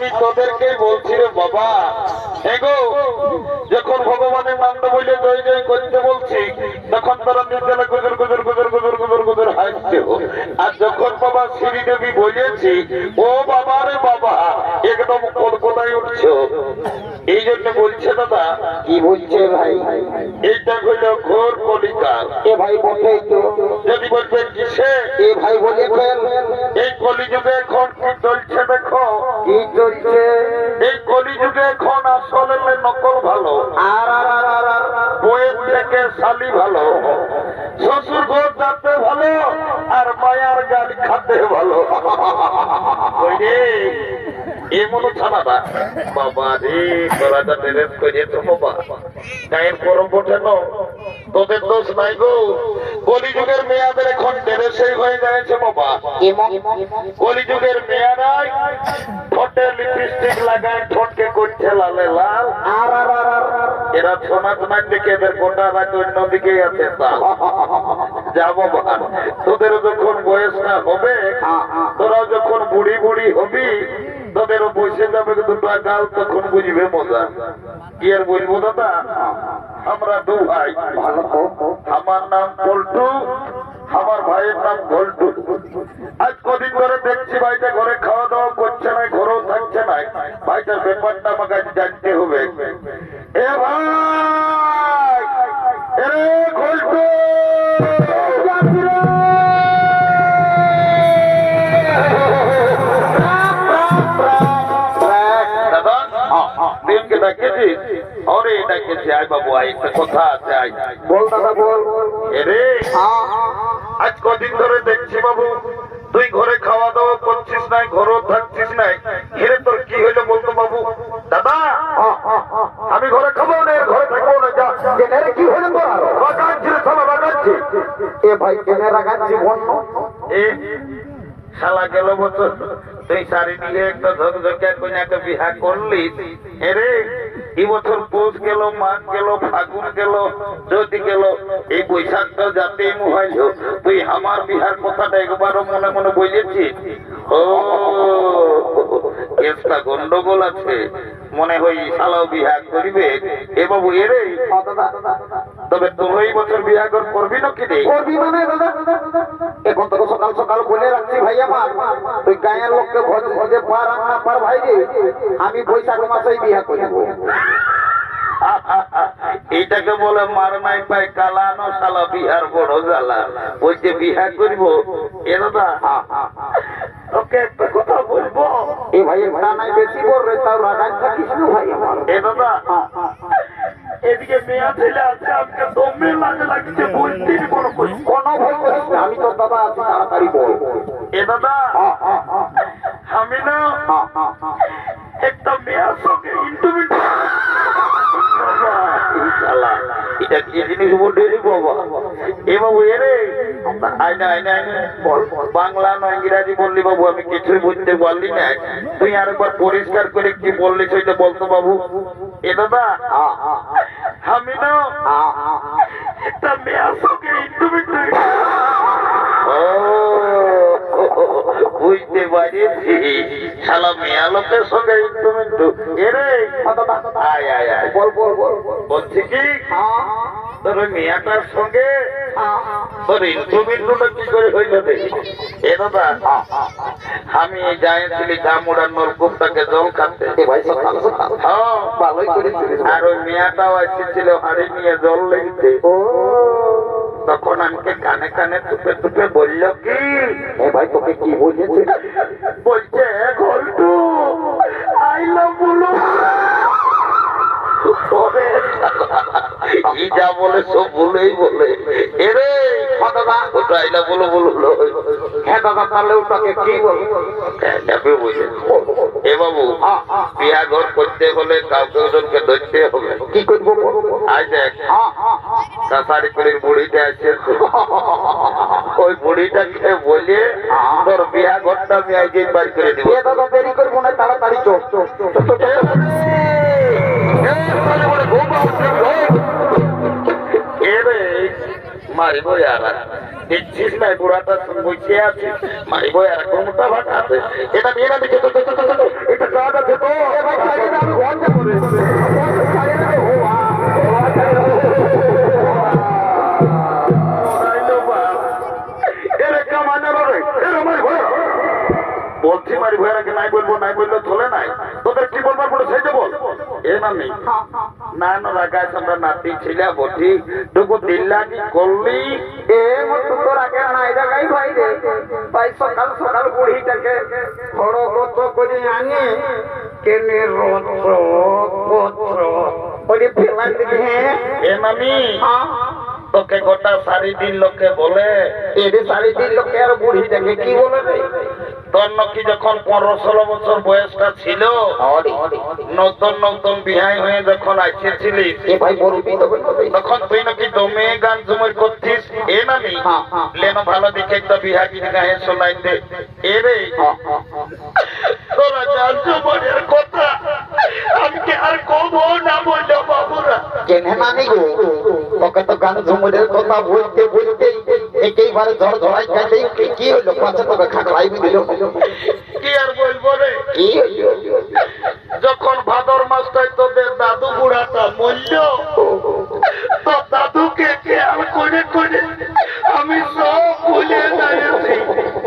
আমি তোদেরকে বলছি রে বাবা। এগো যখন ভগবানের নাম বলে জয় জয় করতে বলছি তখন তোরা নির্জনে গুজর গুজর গুজর গুজর গুজর গুজর হাসছে। আর যখন বাবা শ্রী দেবী বলেছি ও বাবা রে বাবা একদম কলকাতায় উঠছো। এই জন্য বলছে দাদা কি বলছে ভাই? এইটা হইল ঘোর কলিকাল এ ভাই তো। যদি বলবেন কিসে? এ ভাই বলে এই কলিযুগে এখন চলছে এই কলিযুগে এখন আসলে নকল ভালো। আর আর আর। বইয়ের থেকে শালি ভালো। শ্বশুর ঘর যাতে ভালো, আর মায়ার গাড়ি খাতে ভালো। গরম তোদের দোষ নাই গো। কলিযুগের মেয়াদের এখন হয়ে বাবা। কলিযুগের মেয়েরাই লিপস্টিক ঠোঁটকে করছে লালে লাল। আর আর আর। এরা সোনা সোনার দিকে এদের গোটা রাত অন্যদিকে আছে যাব তোদের যখন বয়স না হবে তোরা যখন বুড়ি বুড়ি হবি তোদের বসে যাবে দুটো গাল তখন বুঝবে মজা। কি আর বলব দাদা? আমরা দু ভাই। আমার নাম পল্টু আমার ভাইয়ের নাম ভল্টু আজ কদিন ধরে দেখছি বাবু তুই ঘরে খাওয়া দাওয়া করছিস নাই ঘরেও থাকছিস নাই। হেরে তোর কি হইল বলতো বাবু? দাদা। আমি ঘরে খাব না ঘরে থাকব না যা। কেনের কি তোর? আরও? রে শালা বাগাচ্ছি এ ভাই কেনে রাখাচ্ছি বন্য এ শালা গেল বছর। তুই শাড়ি নিয়ে একটা ঝকঝকিয়া কন্যাকে বিহা করলি। এরে এই বছর পৌষ গেল মাঘ গেল ফাগুন গেল যদি গেল এই বৈশাখটা যাতে মোহাইল তুই আমার বিহার কথাটা একবারও মনে মনে বলেছি ও কেসটা গন্ডগোল আছে। মনে হয় শালাও বিহার করিবে। এ বাবু এরে হ্যাঁ, দাদা। তবে তুমি এই বছর কর করবি নাকি রে করবি মানে দাদা। এখন তোকে সকাল সকাল বলে রাখছি ভাই আমার। তুই গায়ের লোককে ভোজ ভোজে পার আর না পার ভাই রে। আমি বৈশাখ মাসেই বিয়া করব এইটাকে বলে মার নাই পাই কালানো শালা বিহার বড় জ্বালা। ওই যে বিহা করব এ দাদা। ওকে একটা কথা বলব। এই ভাই নাই বেশি বল রে তাও রাগাই থাকিস না ভাই আমার? এ দাদা। এদিকে মেয়া ছেলে আছে আজকে লাগছে কোনো কোনো না আমি তোর দাদা আছি তাড়াতাড়ি বল। এ দাদা আমি না। একটা মেয়ের সঙ্গে ইন্টারভিউ এটা কি জিনিস বাবা? এ বাবু এরে আইনা আইনা আইনা বল বাংলা। নয় ইংরাজি বললি বাবু আমি কিছুই বুঝতে পারলি না। তুই আরেকবার পরিষ্কার করে কি বললি সেটা বলতো বাবু। এ দাদা আমি না। একটা মেয়ের সঙ্গে ও বুঝতে পারিছি শালা মেয়া লোকের সঙ্গে একটু এরে আয় আয় আয়। বল বল বল বল। বলছি কি? তোর মেয়াটার সঙ্গে তোর ইন্টুমিন্টুটা কি করে হইল রে? এ দাদা আমি যাইছিলি গামুড়ার নলকূপটাকে জল খাতে ভালোই আর ওই মেয়াটাও এসেছিল হাড়ি নিয়ে জল লেগেছে তখন আমাকে কানে কানে টুপে টুপে বলল কি? ভাই তোকে কি বলেছে? বলছে ঘন্টু আই লাভ বলো কি যা বলে সব বলেই বলে। এরে ওটা আই বলো বলো হ্যাঁ দাদা তাহলে ওটাকে কি? বলব যাবে বুঝে এ বাবু বিয়া ঘর করতে হলে কাউকে ওজনকে ধরতে হবে। কি করব আজ দেখ। হ্যাঁ, হ্যাঁ, করে বুড়িটা আছে ওই বুড়িটাকে বলে তোর বিয়া ঘরটা আমি আজ বাড়ি করে দিব। দাদা দেরি করব না তাড়াতাড়ি চল। এরে মারিব না বুড়াটা আছে মারিব আর কোনটা ভাটাতে এটা মেয়েরা দেখে বলছি মারি ভয়ারাকে নাই বলব নাই বললে চলে নাই তোদের কি বলবার বলে সেই বল এ না না রাগায় আমরা নাতি ছিলা বটি টুকু দিল্লানি করলি। এ মতো তোর আগে নাই দেখাই ভাই রে। ভাই সকাল সকাল বুড়িটাকে বড় গত করে আনি। কেনে রত্র গোত্র বলি ফেলাই দিবি হ্যাঁ? এ হ্যাঁ। তোকে গোটা সারি দিন লোকে বলে। তিন লোকে আর বুড়িটাকে কি বলে রে? তোর নাকি যখন পনেরো ষোলো বছর বয়সটা ছিল নতুন নতুন বিহাই হয়ে যখন আসেছিলিস বলবি তখন তুই নাকি দমে গান জুমর করছিস এ নামি লেন ভালো দেখে একটা বিহা কি গায়ে শোনাইতে। এ রে। কথা? আমি আর কব না বলল বাবুরা। কেনে নানি গো? তোকে তো গান ঝুমুরের কথা বলতে বলতে একেবারে ঝড় ঝড়াই কাটে কি হলো? পাঁচে তোকে খাকলাই দিল। কি আর বলব রে? কি যখন ভাদর মাসটায় তোদের দাদু বুড়াটা মরল তো দাদুকে খেয়াল করে করে আমি সব ভুলে যাইছি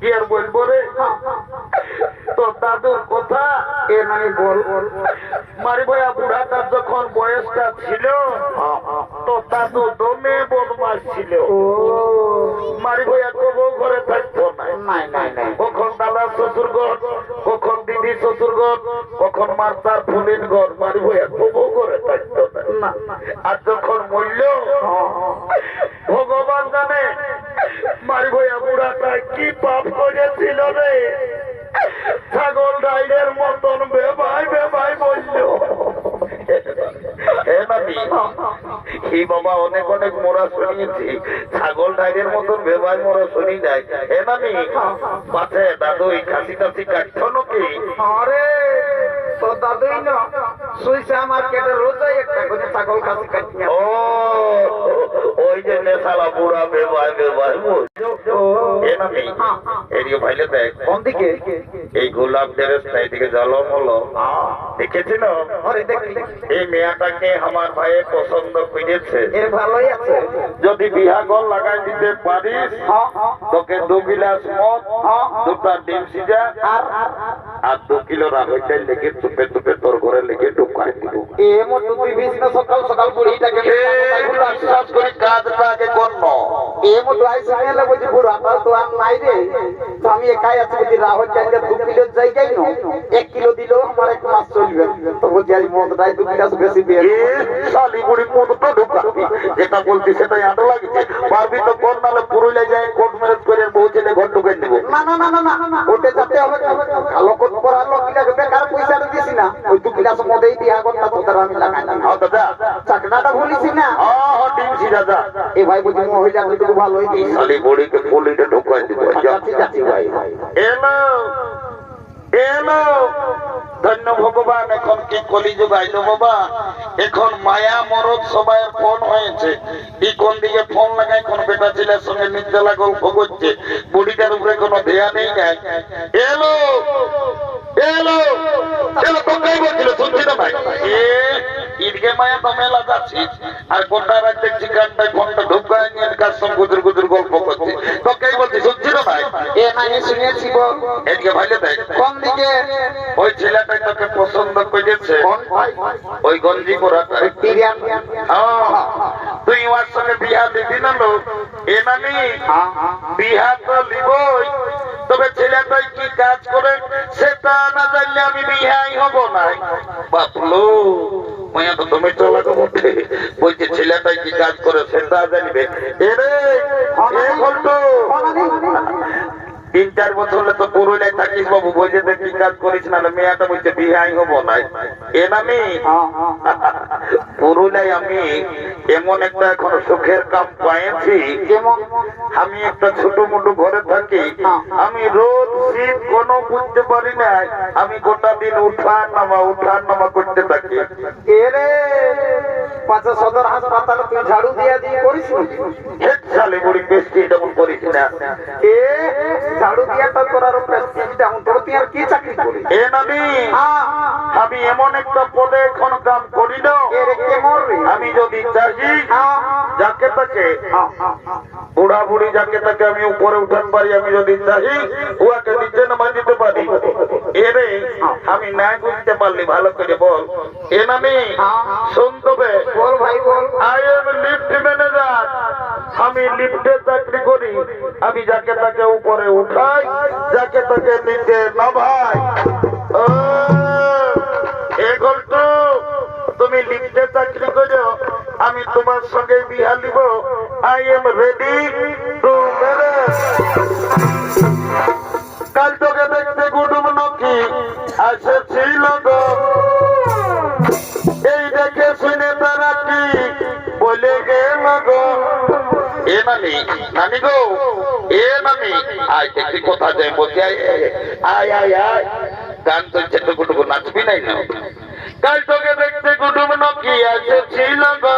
কি আর বলব রে? তো দাদুর কথা এ নানি বল। মারি বয়া বুড়াটার যখন বয়সটা ছিল তো দাদু দমে বদমাস ছিল। মারি বয়া কবু ঘরে থাকতো না। কখন দাদা শ্বশুর ঘর কখন দিদি শ্বশুর ঘর কখন মাস্টার ফুলির ঘর মারি বয়া কবু ঘরে থাকতো না। আর যখন মরল ভগবান জানে মারি বয়া বুড়াটা কি পাপ করেছিল রে? ছাগল ডাইলের মতন বেবাই বেবাই বলল এই বাবা অনেক অনেক মোড়া শুনিয়েছি। ছাগল ডাইলের মতন বেবাই মোড়া শুনি যায় হে নানি পাশে দাদু এই কাশি কাশি কাটছ নাকি? আরে তো দাদুই না সুইসা মার্কেটে রোজাই একটা করে ছাগল কাছে কাটি ও ওই যে নেশালা বুড়া বেবাই বেবাই বলল হে নানি এদিকে ভাইলে দেখ। কোন দিকে? এই গোলাপ ড্রেসটা এদিকে জলম হলো। দেখেছিল? এই মেয়েটাকে আমার ভাইয়ে পছন্দ করেছে এর ভালোই আছে। যদি বিহাগল লাগাই দিতে পারিস হ্যাঁ, হ্যাঁ, তোকে দু গিলাস মদ হ্যাঁ, দুটা ডিম সিজা। আর। আর আর দু কিলো রাগটাই লেগে তুপে তুপে তোর ঘরে লেগে ঢুকাই দিব এ মতো তুই বিষ্ণু সকাল সকাল বুড়িটাকে বিশ্বাস করি কাজটা আগে এ মতো আই শুনে বলছি বুড়া তার তো আর নাই রে তো আমি একাই আছি বলছি রাহুল চাইলে দু কিলোর জায়গায় না এক কিলো দিলেও আমার এক মাস চলবে তো বলছি আজ দু বেশি দিয়ে শালি বুড়ি মদ তো ঢুকাবি যেটা বলছি সেটাই আটো লাগছে পারবি তো কোন নালে পুরুলিয়া যায় কোর্ট ম্যারেজ করে বউ ছেলে ঘর ঢুকে দিব না না না না না না ওটে যাতে হবে কালো না ওই দু গিলাস মদেই বিয়া করতা তোদের আমি লাগাই না। হ্যাঁ দাদা। চাকনাটা ভুলিছি না। ডিম সিজা যা এই ভাই বলছি মহিলা ভালো খালি ফুলিটা ঢুকাই দিব যাচ্ছি যাচ্ছি ভাই এলো এলো। ধন্য ভগবান এখন কি কলিযুগ আইলো বাবা? এখন মায়া মরদ সবাই ফোন হয়েছে। এই কোন দিকে ফোন লাগায় কোন বেটা ছেলের সঙ্গে নির্জলা গল্প করছে বুড়িটার উপরে কোনো দেয়া নেই এলো। এলো। এলো তোকেই বলছিল শুনছি না ভাই। ঈদকে মায়া তো মেলা যাচ্ছিস আর গোটা রাত দেখছি গানটায় ফোনটা ঢুকায় নিয়ে কার সঙ্গে গুজুর গুজুর গল্প করছে? তোকেই বলছি? শুনছি না ভাই। এ নাই শুনেছি এদিকে ভাইলে দেখ। কোন দিকে? ওই ছেলেটাই তোকে পছন্দ করেছে। ওই গঞ্জি হ্যাঁ, তুই ওর সঙ্গে বিয়া দিবি না লোক? এ নানি বিহা তো লিবই ছেলেটাই কি কাজ করে সেটা জানিবে। এরে, এ ঘন্টু তিন চার বছর হলে তো পুরুলিয়ায় থাকিস বাবু বলছে কি কাজ করিস না মেয়েটা বলছে বিহাই হব না এ নামি? পুরুলিয়ায় আমি এমন একটা এখন সুখের কাম পাইছি যেমন আমি একটা ছোট মোটো ঘরে থাকি আমি রোজ শীত কোনো বুঝতে পারি না আমি গোটা দিন উঠান নামা উঠান নামা করতে থাকি। এরে পাঁচা সদর হাসপাতালে তুই ঝাড়ু দিয়া দিয়ে করিস হেড সালে বুড়ি বেশি তেমন করিস না। এ ঝাড়ু দিয়াটা করার প্রেস্টিজ ডাউন তোর তুই আর কি চাকরি করিস? এ নামি হ্যাঁ, আমি এমন একটা পদে এখন কাম করি না। আমি যদি চাহি হ্যাঁ, যাকে তাকে হ্যাঁ। বুড়া বুড়ি যাকে তাকে আমি উপরে উঠান পারি আমি যদি চাহি উহাকে নিচে নামা দিতে পারি। এরে আমি না বুঝতে পারলি ভালো করে বল। এ নামি শুন তবে আমি লিফটে চাকরি করি। আমি যাকে তাকে উপরে উঠাই যাকে তাকে নিচে নামাই। ও, এ ঘন্টু তুমি লিফটে চাকরি করো আমি তোমার সঙ্গে বিহা নিব। আই এম রেডি টু কাল তোকে দেখতে গুডুম নকি আসেছিল গো। বলে গো এ নানি নানি গো, এ নানি আয়, দেখি কোথা যায় বলছি আয় আয় আয় গান তো গুটুকু নাচবি নাই না? কাল তোকে দেখতে কুটুম নকি এসেছিল গো।